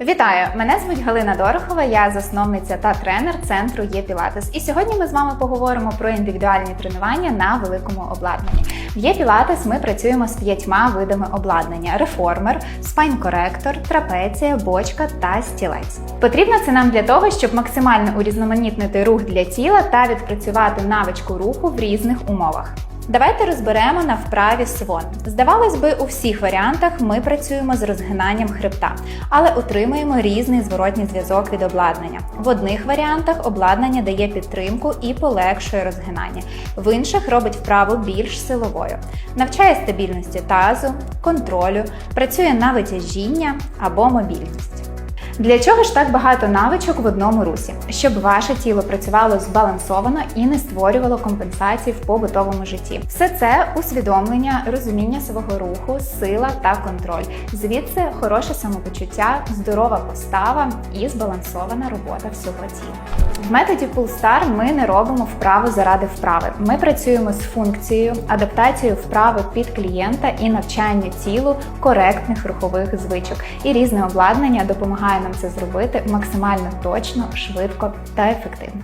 Вітаю! Мене звуть Галина Дорохова, я засновниця та тренер центру є Пілатес. І сьогодні ми з вами поговоримо про індивідуальні тренування на великому обладнанні. В є Пілатес ми працюємо з п'ятьма видами обладнання: реформер, спайн-коректор, трапеція, бочка та стілець. Потрібно це нам для того, щоб максимально урізноманітнити рух для тіла та відпрацювати навичку руху в різних умовах. Давайте розберемо на вправі свон. Здавалось би, у всіх варіантах ми працюємо з розгинанням хребта, але утримуємо різний зворотній зв'язок від обладнання. В одних варіантах обладнання дає підтримку і полегшує розгинання, в інших робить вправу більш силовою, навчає стабільності тазу, контролю, працює на витяжіння або мобільність. Для чого ж так багато навичок в одному русі? Щоб ваше тіло працювало збалансовано і не створювало компенсацій в побутовому житті. Все це усвідомлення, розуміння свого руху, сила та контроль. Звідси хороше самопочуття, здорова постава і збалансована робота всього тіла. В методі Pulstar ми не робимо вправи заради вправи. Ми працюємо з функцією, адаптацією вправи під клієнта і навчання тілу коректних рухових звичок. І різне обладнання допомагає нам це зробити максимально точно, швидко та ефективно.